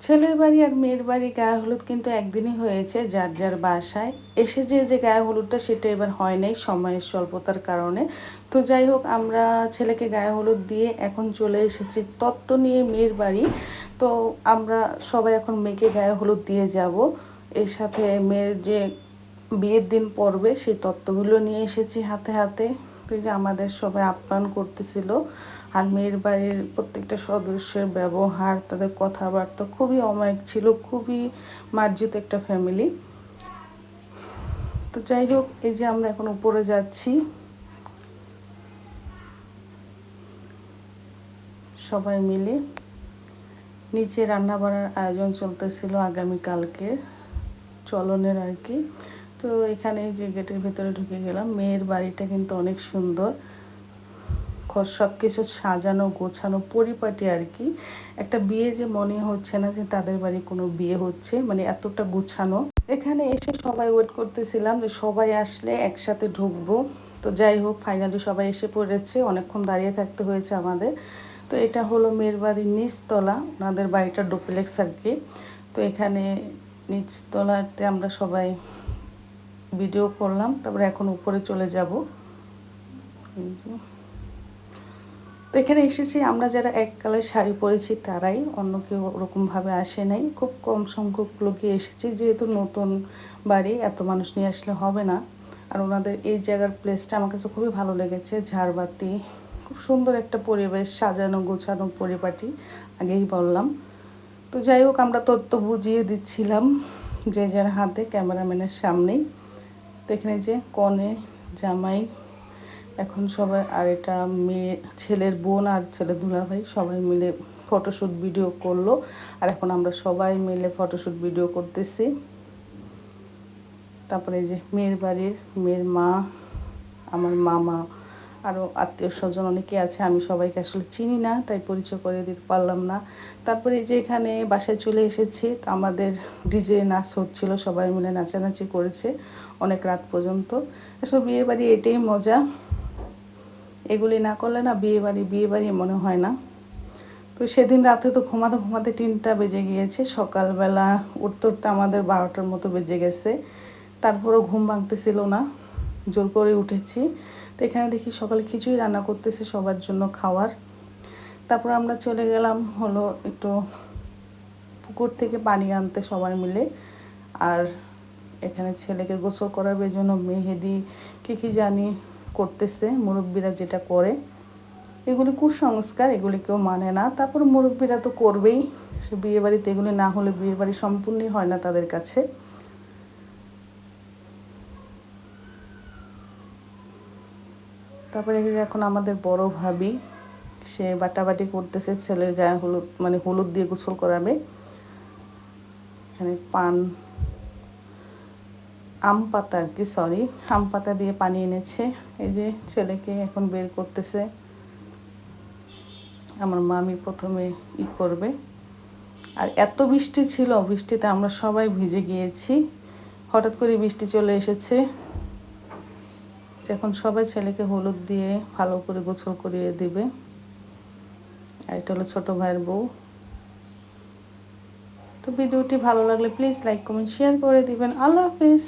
ছেলের বাড়ি আর মেয়ের বাড়ি গায়ে হলুদ কিন্তু একদিনই হয়েছে, যার যার বাসায়। এসে যে যে গায়ে হলুদটা সেটা এবার হয় নাই, সময়ের স্বল্পতার কারণে। তো যাই হোক, আমরা ছেলেকে গায়ে হলুদ দিয়ে এখন চলে এসেছি তত্ত্ব নিয়ে মেয়ের বাড়ি। তো আমরা সবাই এখন মেয়েকে গায়ে হলুদ দিয়ে যাব। এর সাথে মেয়ের যে বিয়ের দিন পড়বে, সেই তত্ত্বগুলো নিয়ে এসেছি হাতে হাতে। তো যে আমাদের সবাই আপ্যায়ন করতেছিল। আর মেয়ের বাড়ির প্রত্যেকটা সদস্যের ব্যবহার, তাদের কথাবার্তা খুবই অমায়িক ছিল, খুবই মার্জিত একটা ফ্যামিলি তো যাই হোক, এই যে আমরা এখন উপরে যাচ্ছি। সবাই মিলে নিচে রান্না বান্নার আয়োজন চলতেছিল আগামীকালকে, চলনের আর কি। তো এখানে যে গেটের ভিতরে ঢুকে গেলাম, মেয়ের বাড়িটা কিন্তু অনেক সুন্দর। সব কিছু সাজানো, গোছানো, পরিপাটি আর কি। একটা বিয়ে যে মনে হচ্ছে না যে তাদের বাড়ি কোনো বিয়ে হচ্ছে মানে এতটা গোছানো। এখানে এসে সবাই ওয়েট করতেছিলাম যে সবাই আসলে একসাথে ঢুকবো। তো যাই হোক ফাইনালি সবাই এসে পড়েছে, অনেকক্ষণ দাঁড়িয়ে থাকতে হয়েছে আমাদের। তো এটা হলো মেয়ের বাড়ির নিচতলা, ওনাদের বাড়িটা ডোপ্লেক্স আর কি। তো এখানে নিচতলাতে আমরা সবাই ভিডিও করলাম, তারপরে এখন উপরে চলে যাব। তো এখানে এসেছি, আমরা যারা এক কালার শাড়ি পরেছি তারাই, অন্য কেউ ওরকমভাবে আসে নাই। খুব কম সংখ্যক লোকই এসেছি, যেহেতু নতুন বাড়ি, এত মানুষ নিয়ে আসলে হবে না। আর ওনাদের এই জায়গার প্লেসটা আমার কাছে খুবই ভালো লেগেছে, ঝাড়বাতি, খুব সুন্দর একটা পরিবেশ, সাজানো, গোছানো পরিপাটি, আগেই বললাম। তো যাই হোক, আমরা তথ্য বুঝিয়ে দিচ্ছিলাম যে যার হাতে ক্যামেরাম্যানের সামনেই। তো এখানে যে কনে, জামাই এখন সবাই, আর এটা মেয়ে, ছেলের বোন আর ছেলে দুলাভাই সবাই মিলে ফটোশ্যুট ভিডিও করল। আর এখন আমরা সবাই মিলে ফটোশ্যুট ভিডিও করতেছি। তারপরে যে মেয়ের বাড়ির, মেয়ের মা, আমার মামা আরও আত্মীয় স্বজন অনেকে আছে, আমি সবাইকে আসলে চিনি না, তাই পরিচয় করে দিতে পারলাম না। তারপরে যে এখানে বাসায় চলে এসেছি, তো আমাদের ডিজে নাচ হচ্ছিল, সবাই মিলে নাচানাচি করেছে অনেক রাত পর্যন্ত। আসলে বিয়ে বাড়ি এটাই মজা। এগুলি না করলে না বিয়ে বাড়ি বিয়ে বাড়ি মনে হয় না। তো সেদিন রাতে তো ঘুমাতে ঘুমাতে তিনটা বেজে গিয়েছে। সকালবেলা উঠতে উঠতে আমাদের বারোটার মতো বেজে গেছে। তারপরও ঘুম ভাঙতেছিল না, জোর করে উঠেছি। তো এখানে দেখি সকালে কিছুই রান্না করতেছে সবার জন্য খাওয়ার। তারপর আমরা চলে গেলাম হলো একটু পুকুর থেকে পানি আনতে সবাই মিলে। আর এখানে ছেলেকে গোসল করার জন্য মেহেদি, কী কী জানি করতেছে, মুরব্বীরা যেটা করে। এগুলি কুসংস্কার, এগুলি কেউ মানে না। তারপর মুরব্বীরা তো করবেই। সে বিয়েবাড়িতে এগুলি না হলে বিয়েবাড়ি সম্পূর্ণই হয় না তাদের কাছে। তারপরে এখন আমাদের বড় ভাবি। সে বাটাবাটি করতেছে, ছেলের গায়ে হলুদ মানে হলুদ দিয়ে গোসল করাবে। এখানে পান আম পাতা আর কি সরি আম পাতা দিয়ে পানি এনেছে। এই যে ছেলেকে এখন বের করতেছে। আমার মামি প্রথমে ই করবে। আর এত বৃষ্টি ছিল, বৃষ্টিতে আমরা সবাই ভিজে গিয়েছি। হঠাৎ করে বৃষ্টি চলে এসেছে। এখন সবাই ছেলেকে হলুদ দিয়ে ভালো করে গোসল করিয়ে দিবে। আর এটা হলো ছোটো ভাইয়ের বউ। তো ভিডিওটি ভালো লাগলে প্লিজ লাইক কমেন্ট শেয়ার করে দিবেন। আল্লাহ হাফিজ।